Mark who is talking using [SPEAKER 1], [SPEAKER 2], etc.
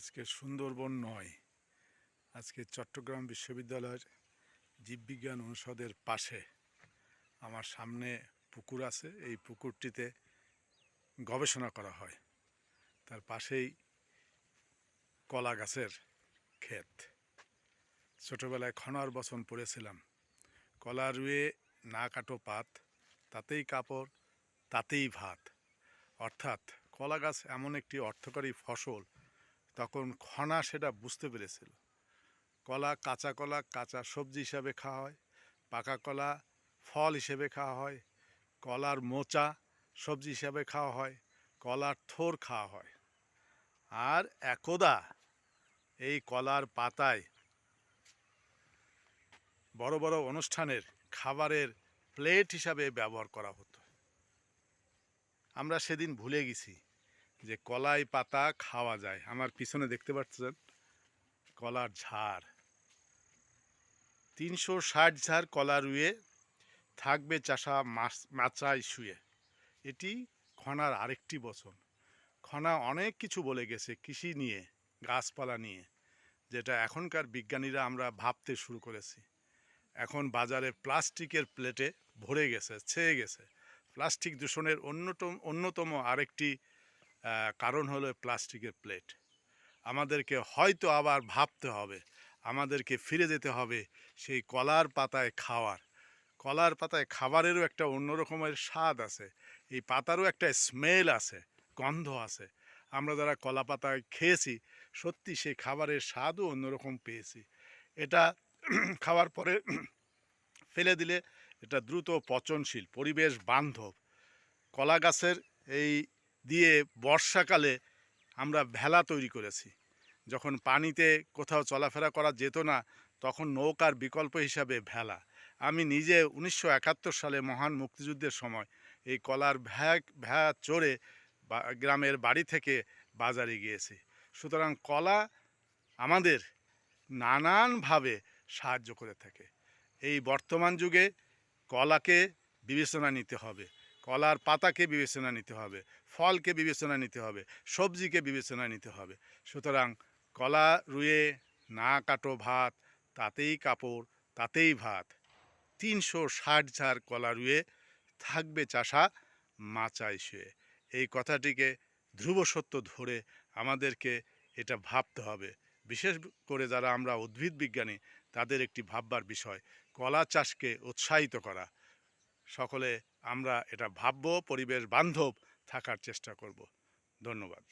[SPEAKER 1] আজকে সুন্দরবন নয়, আজকে চট্টগ্রাম বিশ্ববিদ্যালয়ের জীববিজ্ঞান অনুষদের পাশে আমার সামনে পুকুর আছে। এই পুকুরটিতে গবেষণা করা হয়। তার পাশেই কলা গাছের ক্ষেত। ছোটোবেলায় খনার বচন পড়েছিলাম। কলা রুয়ে না কাটো পাত, তাতেই কাপড়, তাতেই ভাত। অর্থাৎ কলা গাছ এমন একটি অর্থকরী ফসল তখন খনা সেটা বুঝতে পেরেছিল। কলা কাঁচা কলা, কাঁচা সবজি হিসাবে খাওয়া হয়, পাকা কলা ফল হিসেবে খাওয়া হয়, কলার মোচা সবজি হিসাবে খাওয়া হয়, কলার থোর খাওয়া হয়। আর একদা এই কলার পাতায় বড় বড় অনুষ্ঠানের খাবারের প্লেট হিসাবে ব্যবহার করা হতো। আমরা সেদিন ভুলে গেছি। যে কলাই পাতা খাওয়া যায়। আমার পিছনে দেখতে পাচ্ছেন কলার ঝাড়। তিনশো ষাট ঝাড় কলা রুয়ে থাকবে চাষা মাচায় শুয়ে। এটি খনার আরেকটি বচন। খনা অনেক কিছু বলে গেছে কৃষি নিয়ে, গাছপালা নিয়ে, যেটা এখনকার বিজ্ঞানীরা আমরা ভাবতে শুরু করেছি। এখন বাজারে প্লাস্টিকের প্লেটে ভরে গেছে, ছেয়ে গেছে। প্লাস্টিক দূষণের অন্যতম অন্যতম আরেকটি কারণ হলো প্লাস্টিকের প্লেট। আমাদেরকে হয়তো আবার ভাবতে হবে, আমাদেরকে ফিরে যেতে হবে সেই কলার পাতায় খাওয়ার। কলার পাতায় খাবারেরও একটা অন্য রকমের স্বাদ আছে, এই পাতারও একটা স্মেল আছে, গন্ধ আছে। আমরা যারা কলা পাতায় খেয়েছি, সত্যি সেই খাবারের স্বাদও অন্যরকম পেয়েছি। এটা খাওয়ার পরে ফেলে দিলে এটা দ্রুত পচনশীল, পরিবেশ বান্ধব। কলা গাছের এই দিয়ে বর্ষাকালে আমরা ভেলা তৈরি করেছি। যখন পানিতে কোথাও চলাফেরা করা যেত না, তখন নৌকার বিকল্প হিসাবে ভেলা। আমি নিজে উনিশশো একাত্তর সালে মহান মুক্তিযুদ্ধের সময় এই কলার ভ্যাগ, ভ্যা চড়ে গ্রামের বাড়ি থেকে বাজারে গিয়েছি। সুতরাং কলা আমাদের নানানভাবে সাহায্য করে থাকে। এই বর্তমান যুগে কলাকে বিবেচনা নিতে হবে, কলার পাতাকে বিবেচনা নিতে হবে। ফলকে বিবেচনা নিতে হবে, সবজিকে বিবেচনা নিতে হবে। সুতরাং কলা রুয়ে না কাটো ভাত, তাতেই কাপড়, তাতেই ভাত। তিনশো ষাট ঝাড় কলা রুয়ে থাকবে চাষা মাচায় শুয়ে। এই কথাটিকে ধ্রুব সত্য ধরে আমাদেরকে এটা ভাবতে হবে। বিশেষ করে যারা আমরা উদ্ভিদ বিজ্ঞানী, তাদের একটি ভাববার বিষয়, কলা চাষকে উৎসাহিত করা। সকলে আমরা এটা ভাবব, পরিবেশ বান্ধব থাকার চেষ্টা করব। ধন্যবাদ।